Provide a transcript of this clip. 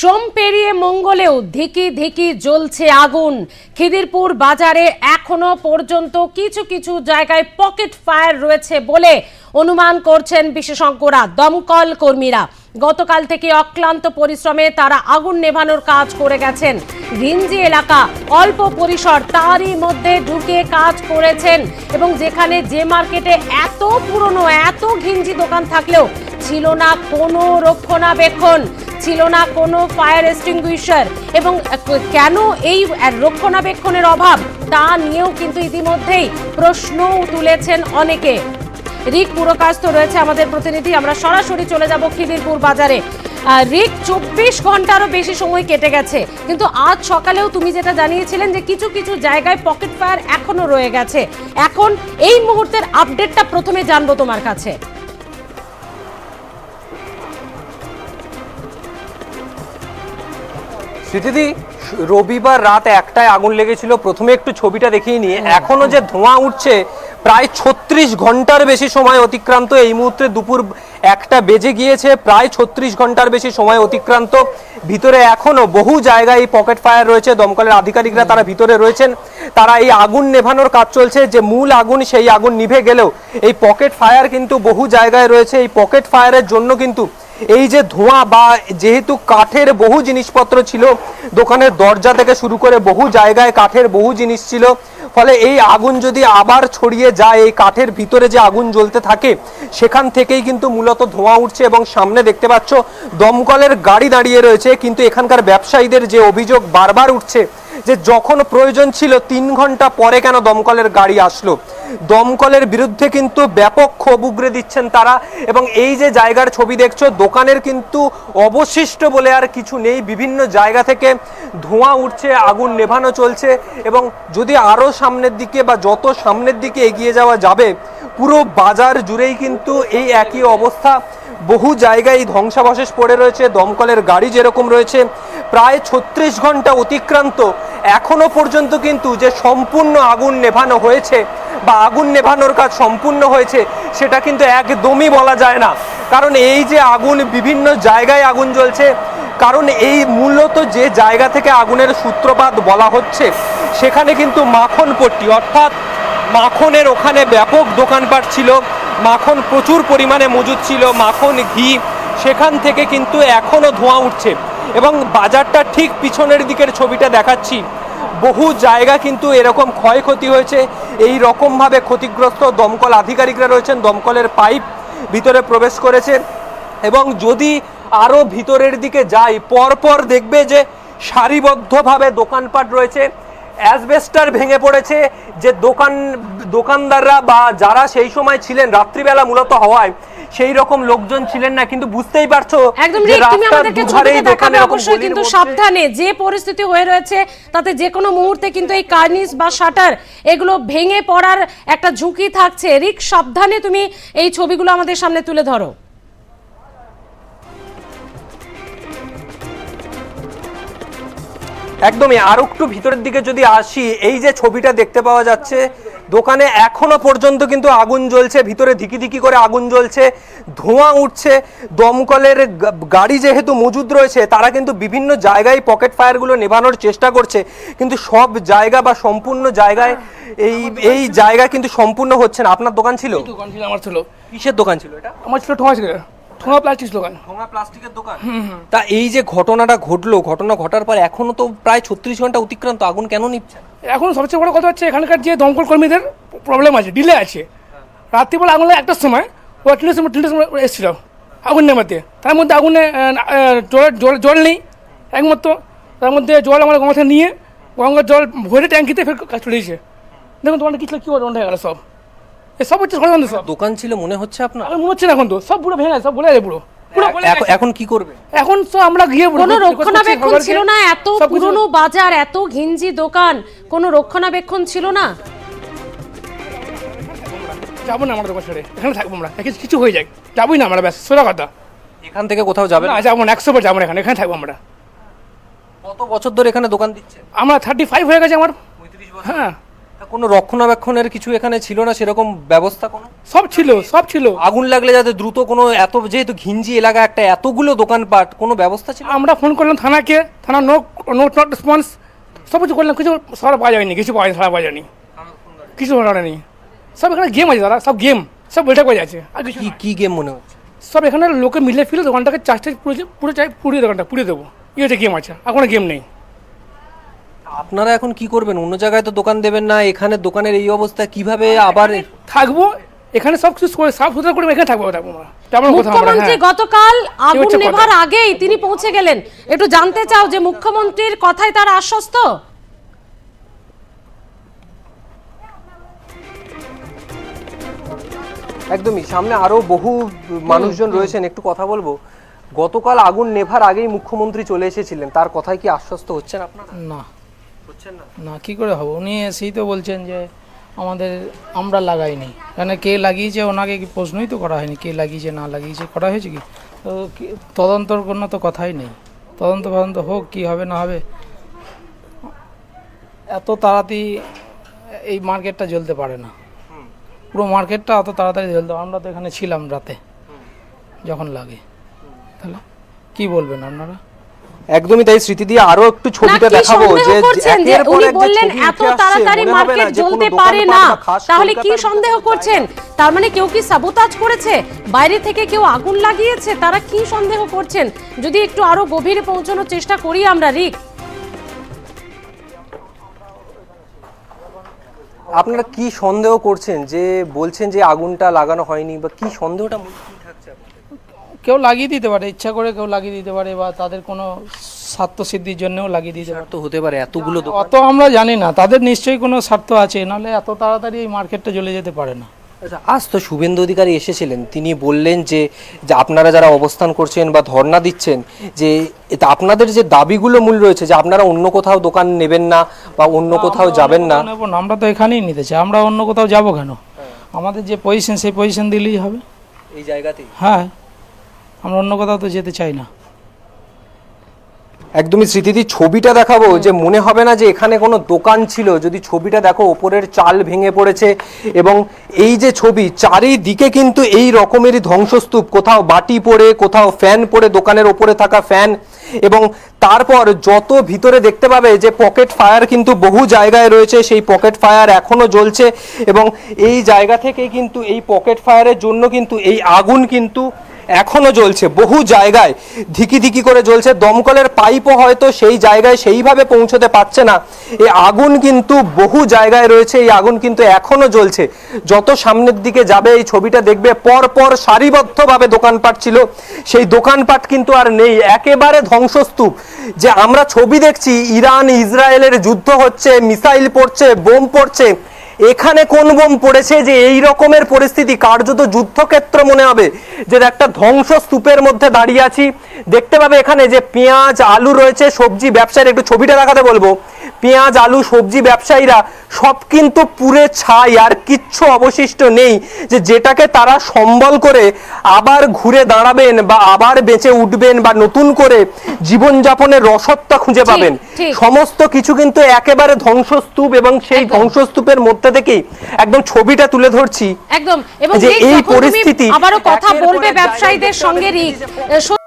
সোম পেরিয়ে মঙ্গলেও ধিকি ধিকি জ্বলছে আগুন। খিদিরপুর বাজারে এখনও পর্যন্ত কিছু কিছু জায়গায় পকেট ফায়ার রয়েছে বলে অনুমান করছেন বিশেষজ্ঞরা, দমকল কর্মীরা। গতকাল থেকে অক্লান্ত পরিশ্রমে তারা আগুন নেভানোর কাজ করে গেছেন। রিঞ্জি এলাকা অল্প পরিসর তারই মধ্যে ঢুকে কাজ করেছেন এবং যেখানে যে মার্কেটে এত পুরনো, এত ঘিঞ্জি দোকান থাকলেও ছিল না কোনো রক্ষণাবেক্ষণ। ছিল না কোনো ফায়ার এক্সটিংগুইশার এবং কেন এই রক্ষণাবেক্ষণের অভাব তা নিয়েও কিন্তু ইতিমধ্যেই প্রশ্নও তুলেছেন অনেকে। রিক পুরকাস্ত রয়েছে আমাদের প্রতিনিধি, আমরা সরাসরি চলে যাব খিদিরপুর বাজারে। রিক, চব্বিশ ঘন্টারও বেশি সময় কেটে গেছে, কিন্তু আজ সকালেও তুমি যেটা জানিয়েছিলেন যে কিছু কিছু জায়গায় পকেট ফায়ার এখনও রয়ে গেছে। এখন এই মুহূর্তের আপডেটটা প্রথমে জানব তোমার কাছে। স্মৃতিদি, রবিবার রাত একটায় আগুন লেগেছিল। প্রথমে একটু ছবিটা দেখিয়ে নিয়ে, এখনও যে ধোঁয়া উঠছে, প্রায় ছত্রিশ ঘণ্টার বেশি সময় অতিক্রান্ত। এই মুহূর্তে দুপুর একটা বেজে গিয়েছে, প্রায় ছত্রিশ ঘণ্টার বেশি সময় অতিক্রান্ত। ভিতরে এখনও বহু জায়গায় এই পকেট ফায়ার রয়েছে, দমকলের আধিকারিকরা তারা ভিতরে রয়েছেন। তারা এই আগুন নেভানোর কাজ চলছে, যে মূল আগুন সেই আগুন নিভে গেলেও। এই পকেট ফায়ার কিন্তু বহু জায়গায় রয়েছে, এই পকেট ফায়ারের জন্য কিন্তু এই যে ধোঁয়া বা যেহেতু কাঠের বহু জিনিসপত্র ছিল, দোকানের দরজা থেকে শুরু করে বহু জায়গায় কাঠের বহু জিনিস ছিল, ফলে এই আগুন যদি আবার ছড়িয়ে যায়, এই কাঠের ভিতরে যে আগুন জ্বলতে থাকে, সেখান থেকেই কিন্তু মূলত ধোঁয়া উঠছে এবং সামনে দেখতে পাচ্ছ দমকলের গাড়ি দাঁড়িয়ে রয়েছে, কিন্তু এখানকার ব্যবসায়ীদের যে অভিযোগ বারবার উঠছে যে যখন প্রয়োজন ছিল তিন ঘণ্টা পরে কেন দমকলের গাড়ি আসলো? দমকলের বিরুদ্ধে কিন্তু ব্যাপক ক্ষোভ উগরে দিচ্ছেন তারা এবং এই যে জায়গার ছবি দেখছ, দোকানের কিন্তু অবশিষ্ট বলে আর কিছু নেই। বিভিন্ন জায়গা থেকে ধোঁয়া উঠছে, আগুন নেভানো চলছে এবং যদি আরও সামনের দিকে বা যত সামনের দিকে এগিয়ে যাওয়া যাবে, পুরো বাজার জুড়েই কিন্তু এই একই অবস্থা। বহু জায়গায় ধ্বংসাবশেষ পড়ে রয়েছে, দমকলের গাড়ি যেরকম রয়েছে প্রায় ছত্রিশ ঘণ্টা অতিক্রান্ত। এখনও পর্যন্ত কিন্তু যে সম্পূর্ণ আগুন নেভানো হয়েছে বা আগুন নেভানোর কাজ সম্পূর্ণ হয়েছে, সেটা কিন্তু একদমই বলা যায় না। কারণ এই যে আগুন, বিভিন্ন জায়গায় আগুন জ্বলছে, কারণ এই মূলত যে জায়গা থেকে আগুনের সূত্রপাত বলা হচ্ছে, সেখানে কিন্তু মাখন পট্টি, অর্থাৎ মাখনের ওখানে ব্যাপক দোকানপাট ছিল, মাখন প্রচুর পরিমাণে মজুদ ছিল, মাখন, ঘি, সেখান থেকে কিন্তু এখনও ধোঁয়া উঠছে। এবং বাজারটা ঠিক পিছনের দিকের ছবিটা দেখাচ্ছি। বহু জায়গা কিন্তু এরকম ক্ষয়ক্ষতি হয়েছে। এই রকমভাবে ক্ষতিগ্রস্ত দমকল আধিকারিকরা রয়েছেন, দমকলের পাইপ ভিতরে প্রবেশ করেছে এবং যদি আরও ভিতরের দিকে যাই, পরপর দেখবে যে সারিবদ্ধভাবে দোকানপাট রয়েছে। অ্যাসবেস্টার ভেঙে পড়েছে। যে দোকান দোকানদাররা বা যারা সেই সময় ছিলেন, রাত্রিবেলা মূলত হওয়ায় সেই রকম লোকজন ছিলেন না কিন্তু বুঝতেই পারছ একদম তুমি আমাদেরকে ছবিতে দেখাবে অবশ্যই কিন্তু সাবধানে যে পরিস্থিতি হয়ে রয়েছে তাতে যে কোনো মুহূর্তে কিন্তু এই কার্নিস বা শাটার এগুলো ভেঙে পড়ার একটা ঝুঁকি থাকছে। রিক সাবধানে তুমি এই ছবিগুলো আমাদের সামনে তুলে ধরো। একদমই আর একটু ভিতরের দিকে যদি আসি এই যে ছবিটা দেখতে পাওয়া যাচ্ছে দোকানে এখনও পর্যন্ত কিন্তু আগুন জ্বলছে ভিতরে ধিকি ধিকি করে আগুন জ্বলছে ধোঁয়া উঠছে দমকলের গাড়ি যেহেতু মজুদ রয়েছে তারা কিন্তু বিভিন্ন জায়গায় পকেট ফায়ারগুলো নেভানোর চেষ্টা করছে কিন্তু সব জায়গা বা সম্পূর্ণ জায়গায় এই এই জায়গা কিন্তু সম্পূর্ণ হচ্ছে না। আপনার দোকান ছিল? দোকান ছিল আমার ছিল। কিসের দোকান ছিল এটা? আমার ছিল ছিল ঠোঙা প্লাস্টিক দোকান। ভোঙা প্লাস্টিকের দোকান? তা এই যে ঘটনাটা ঘটলো ঘটনা ঘটার পর এখনও তো প্রায় ছত্রিশ ঘণ্টা অতিক্রান্ত আগুন কেন নিচ্ছে? এখন সবচেয়ে বড় কথা হচ্ছে এখানকার যে দমকল কর্মীদের প্রবলেম আছে ডিলে আছে। রাত্রিবেলা আগুন লাগে একটার সময় ও তিনটের সময় তিনটের সময় এসেছিল আগুন নেমাতে তার মধ্যে আগুনে জল জল জল নেই একমাত্র। তার মধ্যে জল আমরা গঙ্গা নিয়ে গঙ্গার জল ভরে ট্যাঙ্কিতে ফের কাজ চলেছে দেখুন তোমার কি ছিল কি হয়ে গেল সব? সব হচ্ছে ষড়যন্ত্র সব। দোকান ছিল মনে হচ্ছে আপনার? এখন মনে হচ্ছে না এখন তো সব পুরো ভেঙে সব বলে গেছে পুরো। এখন- এখন কি করবে? এখন তো আমরা গিয়ে পুরো কোনো রক্ষণাবেক্ষণ ছিল না এত সবকিছু- পুরনো বাজার এত ঘিঞ্জি দোকান কোনো রক্ষণাবেক্ষণ ছিল না? যাব না আমরা দোকান ছেড়ে এখানে থাকব আমরা কিছু কিছু হয়ে যায় যাবোই না আমরা ব্যাস সোজা কথা। এখান থেকে কোথাও যাবে না যাব না একশো বার যাব না এখানে এখানে থাকব আমরা। কত বছর ধরে এখানে দোকান দিচ্ছে আমরা থার্টি ফাইভ হয়ে গেছে আমার। হ্যাঁ। কোনো রক্ষণাবেক্ষণের কিছু এখানে ছিল না? সেরকম ব্যবস্থা কোনো? সব ছিল সব ছিল। আগুন লাগলে যাতে দ্রুত কোনো এত যেহেতু ঘিঞ্জি এলাকা একটা এতগুলো দোকানপাট কোনো ব্যবস্থা ছিল? আমরা ফোন করলাম থানাকে থানা নো নোট নট রেসপন্স সব কিছু করলাম কিছু সারা পাওয়া যায়নি কিছু পাওয়া সারা পাওয়া যায়নি। কিছু পাওয়া যায়নি। সব এখানে গেম আছে দাদা সব গেম সব বইটা করে আছে। আর কিছু কি কি গেম মনে হচ্ছে? সব এখানে লোকে মিলে ফিলে দোকানটাকে চারটে পুরো পুরো চাই পুড়িয়ে দোকানটা পুড়িয়ে দেবো। এই হচ্ছে গেম আছে আর কোনো গেম নেই। আপনারা এখন কি করবেন? অন্য জায়গায় তো দোকান দেবেন না এখানে দোকানের এই অবস্থা কীভাবে আবার থাকব এখানে সব কিছু করে সাফ সুতরা করে এখানে থাকব থাকব আমরা। মুখ্যমন্ত্রী হ্যাঁ। গতকাল আগুন নেভার আগেই তিনি পৌঁছে গেলেন। একটু জানতে চাও যে মুখ্যমন্ত্রীর কথায় তারা আশ্বস্ত? একদমই সামনে আরও বহু মানুষজন রয়েছেন একটু কথা বলব। গতকাল আগুন নেভার আগেই মুখ্যমন্ত্রী চলে এসেছিলেন তার কথায় কি আশ্বস্ত হচ্ছেন আপনারা? না। না? না কি করে হবে? উনি এসেই তো বলছেন যে আমাদের আমরা লাগাইনি কেন কে লাগিয়েছে ওনাকে কি প্রশ্নই তো করা হয়নি কে লাগিয়েছে না লাগিয়েছে করা হয়েছে কি? তো তদন্তর কোনো তো কথাই নেই। তদন্ত ফদন্ত হোক কি হবে না হবে এত তাড়াতাড়ি এই মার্কেটটা জ্বলতে পারে না। পুরো মার্কেটটা অত তাড়াতাড়ি জ্বলতে আমরা তো এখানে ছিলাম রাতে যখন লাগে। তাহলে কি বলবেন আপনারা? একদমই তাই স্মৃতি দিয়ে আরও একটু ছবিটা দেখাবো যে উনি বললেন এত তাড়াতাড়ি মার্কেট জ্বলতে পারে না। তাহলে কি সন্দেহ করছেন? তার মানে কেউ কি সাবোতাজ করেছে? বাইরে থেকে কেউ আগুন লাগিয়েছে? তারা কি সন্দেহ করছেন? যদি একটু আরও গভীরে পৌঁছানোর চেষ্টা করি আমরা রিক। আপনারা কি সন্দেহ করছেন যে বলছেন যে আগুনটা লাগানো হয়নি বা কি সন্দেহটা মূল কি থাকছে? কেউ লাগিয়ে দিতে পারে ইচ্ছা করে কেউ লাগিয়ে দিতে পারে বা তাদের কোনো স্বার্থ সিদ্ধির জন্যও লাগিয়ে দিতে পারে। তো হতে পারে এতগুলো অত আমরা জানি না তাদের নিশ্চয়ই কোনো স্বার্থ আছে নাহলে এত তাড়াতাড়ি এই মার্কেটটা জ্বলে যেতে পারে না। আচ্ছা আজ তো শুভেন্দু অধিকারী এসেছিলেন তিনি বললেন যে আপনারা যারা অবস্থান করছেন বা ধর্ণা দিচ্ছেন যে আপনাদের যে দাবিগুলো মূল রয়েছে যে আপনারা অন্য কোথাও দোকান নেবেন না বা অন্য কোথাও যাবেন না। না, আমরা তো এখানেই নিতে চাই আমরা অন্য কোথাও যাব কেন? আমাদের যে পজিশন সেই পজিশন দিলেই হবে। এই জায়গাতেই? হ্যাঁ। আমরা অন্য কোথাও তো যেতে চাই না। একদমই স্মৃতিদি, ছবিটা দেখাবো যে মনে হবে না যে এখানে কোনো দোকান ছিল, যদি ছবিটা দেখো ওপরের চাল ভেঙে পড়েছে এবং এই যে ছবি, চারিদিকে কিন্তু এই রকমেরই ধ্বংসস্তূপ, কোথাও বাটি পড়ে, কোথাও ফ্যান পড়ে, দোকানের ওপরে থাকা ফ্যান এবং তারপর যত ভিতরে দেখতে পাবে যে পকেট ফায়ার কিন্তু বহু জায়গায় রয়েছে, সেই পকেট ফায়ার এখনও জ্বলছে এবং এই জায়গা থেকে কিন্তু এই পকেট ফায়ারের জন্য কিন্তু এই আগুন কিন্তু এখনও জ্বলছে, বহু জায়গায় ধিকি ধিকি করে জ্বলছে, দমকলের পাইপও হয়তো সেই জায়গায় সেইভাবে পৌঁছতে পারছে না। এই আগুন কিন্তু বহু জায়গায় রয়েছে, এই আগুন কিন্তু এখনও জ্বলছে। যত সামনের দিকে যাবে, এই ছবিটা দেখবে পর পর সারিবদ্ধভাবে দোকানপাট ছিল। সেই দোকানপাট কিন্তু আর নেই, একেবারে ধ্বংসস্তূপ। যে আমরা ছবি দেখছি ইরান ইসরায়েলের যুদ্ধ হচ্ছে, মিসাইল পড়ছে, বোম পড়ছে এখানে কোন বোম পড়েছে যে এই রকমের পরিস্থিতি? কার্যত যুদ্ধক্ষেত্র মনে হবে। যে একটা ধ্বংস স্তূপের মধ্যে দাঁড়িয়ে আছি। দেখতে পাবে এখানে যে পেঁয়াজ আলু রয়েছে সবজি ব্যবসায়ীরা একটু ছবিটা দেখাতে বলব। পেঁয়াজ আলু সবজি ব্যবসায়ীরা সব কিন্তু পুরে ছাই আর কিচ্ছু অবশিষ্ট নেই। যে যেটাকে তারা সম্বল করে আবার ঘুরে দাঁড়াবেন বা আবার বেঁচে উঠবেন বা নতুন করে জীবনযাপনের রসত্তা খুঁজে পাবেন। সমস্ত কিছু কিন্তু একেবারে ধ্বংসস্তূপ এবং সেই ধ্বংসস্তূপের মধ্যে থেকেই একদম ছবিটা তুলে ধরছি একদম এবং এই পরিস্থিতি আবারও কথা বলবে ব্যবসায়ীদের সঙ্গেই সঙ্গে